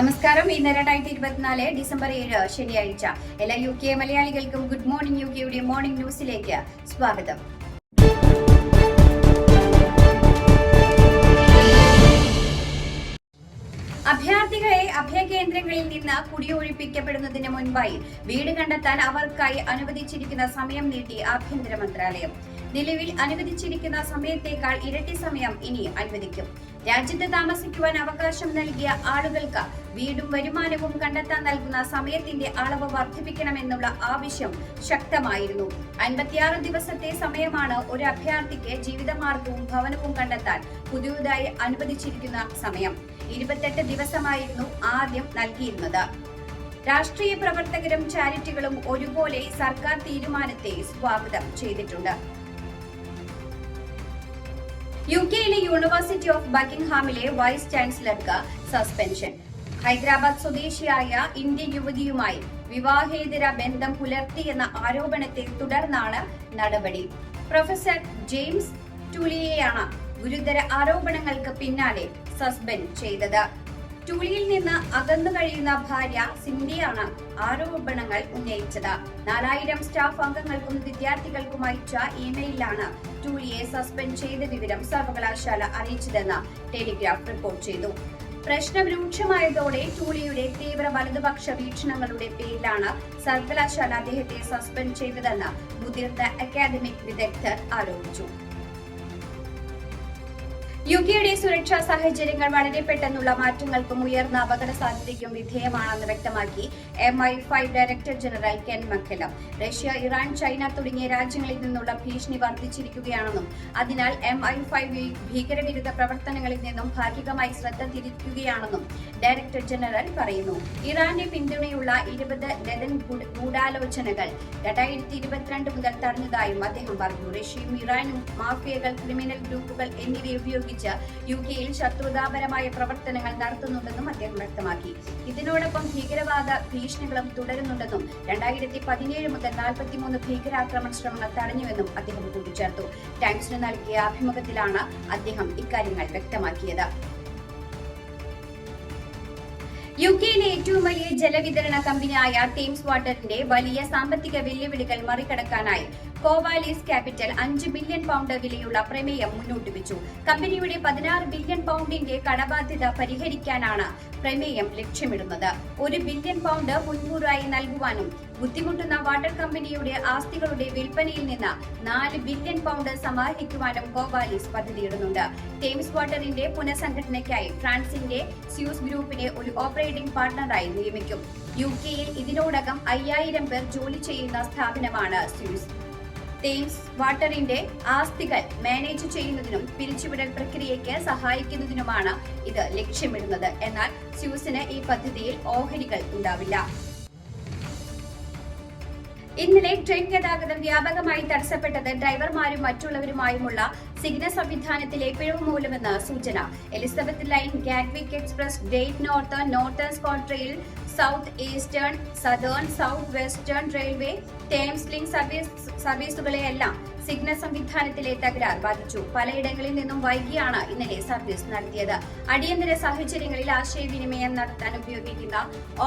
നമസ്കാരം. ഇന്ന് രണ്ടായിരത്തി ഇരുപത്തിനാല് ഡിസംബർ ഏഴ് ശനിയാഴ്ച. എല്ലാ യു കെ മലയാളികൾക്കും ഗുഡ് മോർണിംഗ് യു കെയുടെ മോർണിംഗ് ന്യൂസിലേക്ക് സ്വാഗതം. അഭയാർത്ഥികളെ അഭയകേന്ദ്രങ്ങളിൽ നിന്ന് കുടിയൊഴിപ്പിക്കപ്പെടുന്നതിന് മുൻപായി വീട് കണ്ടെത്താൻ അവർക്കായി അനുവദിച്ചിരിക്കുന്ന സമയം നീട്ടി ആഭ്യന്തര മന്ത്രാലയം. നിലവിൽ അനുവദിച്ചിരിക്കുന്ന സമയത്തേക്കാൾ ഇരട്ടി സമയം ഇനി അനുവദിക്കും. രാജ്യത്ത് താമസിക്കുവാൻ അവകാശം നൽകിയ ആളുകൾക്ക് വീടും വരുമാനവും കണ്ടെത്താൻ നൽകുന്ന സമയത്തിന്റെ അളവ് വർദ്ധിപ്പിക്കണമെന്നുള്ള ആവശ്യം ശക്തമായിരുന്നു. അൻപത്തിയാറ് ദിവസത്തെ സമയമാണ് ഒരു അഭയാർത്ഥിക്ക് ജീവിതമാർഗവും ഭവനവും കണ്ടെത്താൻ പുതിയതായി അനുവദിച്ചിരിക്കുന്ന സമയം. ഇരുപത്തെട്ട് ദിവസമായിരുന്നു ആദ്യം നൽകിയിരുന്നത്. രാഷ്ട്രീയ പ്രവർത്തകരും ചാരിറ്റികളും ഒരുപോലെ സർക്കാർ തീരുമാനത്തെ സ്വാഗതം ചെയ്തിട്ടുണ്ട്. യു കെയിലെ യൂണിവേഴ്സിറ്റി ഓഫ് ബക്കിംഗ്ഹാമിലെ വൈസ് ചാൻസലർക്ക് സസ്പെൻഷൻ ഹൈദരാബാദ് സ്വദേശിയായ ഇന്ത്യൻ യുവതിയുമായി വിവാഹേതര ബന്ധം പുലർത്തിയെന്ന ആരോപണത്തെ തുടർന്നാണ് നടപടി. പ്രൊഫസർ ജെയിംസ് ടുലിയെയാണ് ഗുരുതര ആരോപണങ്ങൾക്ക് പിന്നാലെ സസ്പെൻഡ് ചെയ്തത്. ടൂലിയിൽ നിന്ന് അകന്നു കഴിയുന്ന ഭാര്യ സിന്ധിയാണ് ആരോപണങ്ങൾ ഉന്നയിച്ചത്. നാലായിരം സ്റ്റാഫ് അംഗങ്ങൾക്കും വിദ്യാർത്ഥികൾക്കും അയച്ച ഇമെയിലാണ് ടൂലിയെ സസ്പെൻഡ് ചെയ്ത വിവരം സർവകലാശാല അറിയിച്ചതെന്ന് ടെലിഗ്രാഫ് റിപ്പോർട്ട് ചെയ്തു. പ്രശ്നം രൂക്ഷമായതോടെ ടൂളിയുടെ തീവ്ര വലതുപക്ഷ വീക്ഷണങ്ങളുടെ പേരിലാണ് സർവകലാശാല അദ്ദേഹത്തെ സസ്പെൻഡ് ചെയ്തതെന്ന് മുതിർന്ന അക്കാദമിക് വിദഗ്ധർ ആരോപിച്ചു. യു കെയുടെ സുരക്ഷാ സാഹചര്യങ്ങൾ വളരെ പെട്ടെന്നുള്ള മാറ്റങ്ങൾക്കും ഉയർന്ന അപകട സാധ്യതയ്ക്കും വിധേയമാണെന്ന് വ്യക്തമാക്കി M I five director general Ken McCallum Russia Iran China തുടങ്ങിയ രാജ്യങ്ങളിൽ നിന്നുള്ള ഭീഷണി വർദ്ധിച്ചിരിക്കുകയാണെന്നും അതിനാൽ എം ഐ ഫൈവ് ഭീകരവിരുദ്ധ പ്രവർത്തനങ്ങളിൽ നിന്നും ഭാഗികമായി ശ്രദ്ധ തിരിക്കുകയാണെന്നും ഡയറക്ടർ ജനറൽ പറയുന്നു. ഇറാന്റെ പിന്തുണയുള്ള ഇരുപത് ലതൻ ഗൂഢാലോചനകൾ രണ്ടായിരത്തി ഇരുപത്തിരണ്ട് മുതൽ തടഞ്ഞതായും അദ്ദേഹം പറഞ്ഞു. റഷ്യയും ഇറാനും മാഫിയകൾ ക്രിമിനൽ ഗ്രൂപ്പുകൾ എന്നിവയെ ഉപയോഗിച്ച് യു കെയിൽ ശത്രുതാപരമായ പ്രവർത്തനങ്ങൾ നടത്തുന്നുണ്ടെന്നും അദ്ദേഹം വ്യക്തമാക്കി. ഇതിനോടൊപ്പം ഭീകരവാദ ഭീഷണികളും തുടരുന്നുണ്ടെന്നും രണ്ടായിരത്തി പതിനേഴ് മുതൽ നാൽപ്പത്തിമൂന്ന് ഭീകരാക്രമണ ശ്രമങ്ങൾ തടഞ്ഞുവെന്നും അദ്ദേഹം കൂട്ടിച്ചേർത്തു. ടൈംസിന് നൽകിയ അഭിമുഖത്തിലാണ് അദ്ദേഹം ഇക്കാര്യങ്ങൾ വ്യക്തമാക്കിയത്. യു കെയിലെ ഏറ്റവും വലിയ ജലവിതരണ കമ്പനിയായ തേംസ് വാട്ടറിന്റെ വലിയ സാമ്പത്തിക വെല്ലുവിളികൾ മറികടക്കാനായി കോവാലീസ് ക്യാപിറ്റൽ അഞ്ച് ബില്യൺ പൗണ്ട് വിലയുള്ള പ്രമേയം മുന്നോട്ട് വെച്ചു. കമ്പനിയുടെ പതിനാറ് ബില്യൺ പൗണ്ടിന്റെ കടബാധ്യത പരിഹരിക്കാനാണ് പ്രമേയം ലക്ഷ്യമിടുന്നത്. ഒരു ബില്യൺ പൗണ്ട് മുൻകൂറായി നൽകുവാനും ബുദ്ധിമുട്ടുന്ന വാട്ടർ കമ്പനിയുടെ ആസ്തികളുടെ വിൽപ്പനയിൽ നിന്ന് നാല് ബില്യൺ പൗണ്ട് സമാഹരിക്കുവാനും കോവാലീസ് പദ്ധതിയിടുന്നുണ്ട്. തേംസ് വാട്ടറിന്റെ പുനഃസംഘടനയ്ക്കായി ഫ്രാൻസിന്റെ സ്യൂസ് ഗ്രൂപ്പിനെ ഒരു ഓപ്പറേറ്റിംഗ് പാർട്ണറായി നിയമിക്കും. യു കെയിൽ ഇതിനോടകം അയ്യായിരം പേർ ജോലി ചെയ്യുന്ന സ്ഥാപനമാണ് സ്യൂസ്. തേംസ് വാട്ടറിന്റെ ആസ്തികൾ മാനേജ് ചെയ്യുന്നതിനും പിരിച്ചുവിടൽ പ്രക്രിയയ്ക്ക് സഹായിക്കുന്നതിനുമാണ് ഇത് ലക്ഷ്യമിടുന്നത്. എന്നാൽ സ്യൂസിന് ഈ പദ്ധതിയിൽ ഓഹരികൾ ഉണ്ടാവില്ല. ഇന്നലെ ട്രെയിൻ ഗതാഗതം വ്യാപകമായി തടസ്സപ്പെട്ടത് ഡ്രൈവർമാരും മറ്റുള്ളവരുമായുമുള്ള സിഗ്നൽ സംവിധാനത്തിലെ പിഴവ് മൂലമെന്ന് സൂചന. Elizabeth line Gatwick express great northern northern Scot south eastern southern south western railway Thameslink service സർവീസുകളെയെല്ലാം signal സംവിധാനത്തിലെ തകരാർ ബാധിച്ചു. പലയിടങ്ങളിൽ നിന്നും വൈകിയാണ് ഇന്നലെ സർവീസ് നടത്തിയത്. അടിയന്തര സാഹചര്യങ്ങളിൽ ആശയവിനിമയം നടത്താൻ ഉപയോഗിക്കുന്ന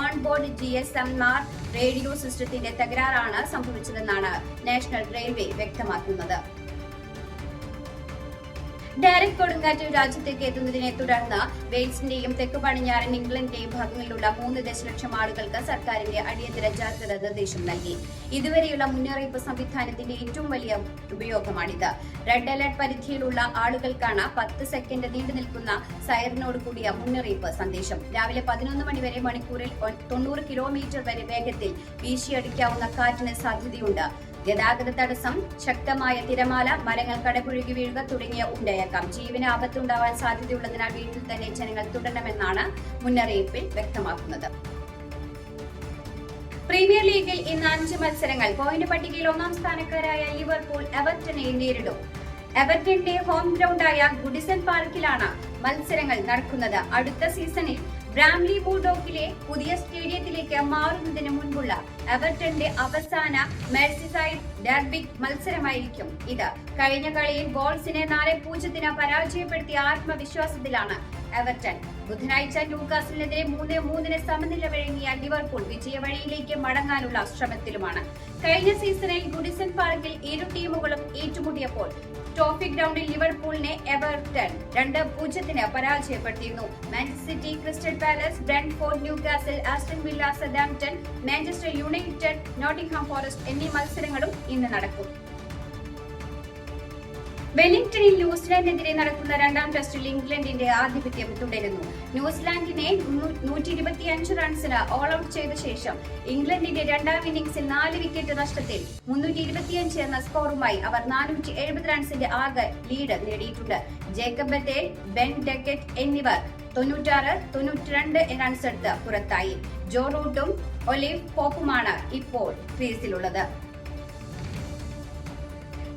onboard G S M R radio സിസ്റ്റത്തിന്റെ തകരാറാണ് സംഭവിച്ചതെന്നാണ് നാഷണൽ റെയിൽവേ വ്യക്തമാക്കുന്നത്. ഡയറക്ട് കൊടുങ്കാറ്റ് രാജ്യത്തേക്ക് എത്തുന്നതിനെ തുടർന്ന് വെയിൽസിന്റെയും തെക്ക് പടിഞ്ഞാറൻ ഇംഗ്ലണ്ടിന്റെയും ഭാഗങ്ങളിലുള്ള മൂന്ന് ദശലക്ഷം ആളുകൾക്ക് സർക്കാരിന്റെ അടിയന്തര ജാഗ്രത നിർദ്ദേശം നൽകി. ഇതുവരെയുള്ള മുന്നറിയിപ്പ് സംവിധാനത്തിന്റെ ഏറ്റവും വലിയ ഉപയോഗമാണിത്. റെഡ് അലർട്ട് പരിധിയിലുള്ള ആളുകൾക്കാണ് പത്ത് സെക്കൻഡ് നീണ്ടു നിൽക്കുന്ന സൈറിനോട് കൂടിയ മുന്നറിയിപ്പ് സന്ദേശം. രാവിലെ പതിനൊന്ന് മണി വരെ മണിക്കൂറിൽ തൊണ്ണൂറ് കിലോമീറ്റർ വരെ വേഗത്തിൽ വീശിയടിക്കാവുന്ന കാറ്റിന് സാധ്യതയുണ്ട്. ഗതാഗത തടസ്സം ശക്തമായ തിരമാല മരങ്ങൾ കടപുഴുകി വീഴുക തുടങ്ങിയ ഉണ്ടായേക്കാം ജീവന് ആപത്തുണ്ടാവാൻ സാധ്യതയുള്ളതിനാൽ വീട്ടിൽ തന്നെ ജനങ്ങൾ തുടരണമെന്നാണ് മുന്നറിയിപ്പിൽ വ്യക്തമാക്കുന്നത്. പ്രീമിയർ ലീഗിൽ ഇന്ന് അഞ്ച് മത്സരങ്ങൾ. പോയിന്റ് പട്ടികയിൽ ഒന്നാം സ്ഥാനക്കാരായ ലിവർപൂൾ എവർട്ടനെ നേരിടും. എവർട്ടന്റെ ഹോം ഗ്രൗണ്ടായ ഗുഡിസൺ പാർക്കിലാണ് മത്സരങ്ങൾ നടക്കുന്നത്. അടുത്ത സീസണിൽ ബ്രാംലി ബൂഡോക്കിലെ പുതിയ സ്റ്റേഡിയത്തിലേക്ക് മാറുന്നതിന് മുൻപുള്ള എവർട്ടന്റെ അവസാന മെർസിസൈഡ് ഡർബിക് മത്സരമായിരിക്കും ഇത്. കഴിഞ്ഞ കളിയിൽ ബോൾസിനെ നാല് പൂജ്യത്തിന് പരാജയപ്പെടുത്തിയ ആത്മവിശ്വാസത്തിലാണ് എവർട്ടൺ ബുധനാഴ്ച ന്യൂകാസിലിനെതിരെ മൂന്ന് മൂന്നിന് സമനില വഴങ്ങിയ ലിവർപൂൾ വിജയവഴിയിലേക്ക് മടങ്ങാനുള്ള ശ്രമത്തിലുമാണ്. കഴിഞ്ഞ സീസണിൽ ഗുഡിസൺ പാർക്കിൽ ഇരു ടീമുകളും ഏറ്റുമുട്ടിയപ്പോൾ ട്രോഫി ഗ്രൗണ്ടിൽ ലിവർപൂളിനെ എവർട്ടൺ രണ്ട് പൂജ്യത്തിന് പരാജയപ്പെടുത്തിയിരുന്നു. Manchester City Crystal Palace Brentford Newcastle Aston Villa Southampton Manchester United Nottingham Forest എന്നീ മത്സരങ്ങളും ഇന്ന് നടക്കും. വെല്ലിംഗ്ടണിൽ ന്യൂസിലാൻഡിനെതിരെ നടക്കുന്ന രണ്ടാം ടെസ്റ്റിൽ ഇംഗ്ലണ്ടിന്റെ ആധിപത്യം തുടരുന്നു. ന്യൂസിലാൻഡിനെ നൂറ്റി ഇരുപത്തിയഞ്ച് റൺസിന് ഓൾ ഔട്ട് ചെയ്ത ശേഷം ഇംഗ്ലണ്ടിന്റെ രണ്ടാം ഇന്നിംഗ്സിൽ നാല് വിക്കറ്റ് നഷ്ടത്തിൽ മുന്നൂറ്റി ഇരുപത്തിയഞ്ച് എന്ന സ്കോറുമായി അവർ നാനൂറ്റി എഴുപത് റൺസിന്റെ ആകെ ലീഡ് നേടിയിട്ടുണ്ട്. ജേക്കബ് ബത്തേൽ ബെൻ ഡെക്കറ്റ് എന്നിവർ തൊണ്ണൂറ്റാറ് തൊണ്ണൂറ്റിരണ്ട് റൺസ് എടുത്ത് പുറത്തായി. ജോ റൂട്ടും ഒലിവ് പോപ്പുമാണ് ഇപ്പോൾ ക്രീസിലുള്ളത്.